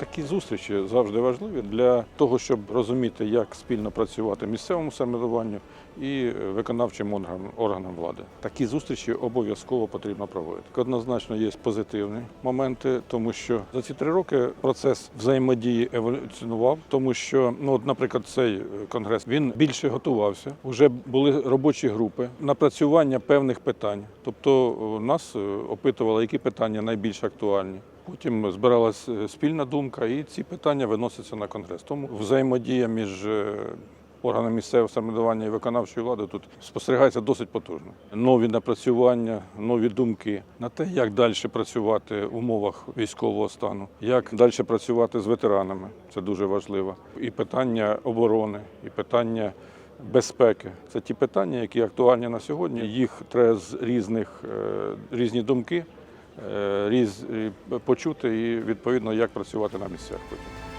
the Такі зустрічі завжди важливі для того, щоб розуміти, як спільно працювати місцевому самоврядуванню і виконавчим органам, органам влади. Такі зустрічі обов'язково потрібно проводити. Однозначно є позитивні моменти, тому що за ці три роки процес взаємодії еволюціонував, тому що, ну, от, наприклад, цей конгрес він більше готувався. Вже були робочі групи напрацювання певних питань. Тобто е, нас е, опитували, які питання найбільш актуальні. Потім збиралась е, спільна думка, і ці питання виносяться на конгрес. Тому взаємодія між е, органами місцевого самоврядування і виконавчої влади тут спостерігається досить потужно. Нові напрацювання, нові думки на те, як далі працювати в умовах військового стану, як далі працювати з ветеранами. Це дуже важливо. І питання оборони, і питання. Безпеки це ті питання, які актуальні на сьогодні. Їх треба з різних е, різні думки, різ, е, почути і відповідно як працювати на місцях. потім.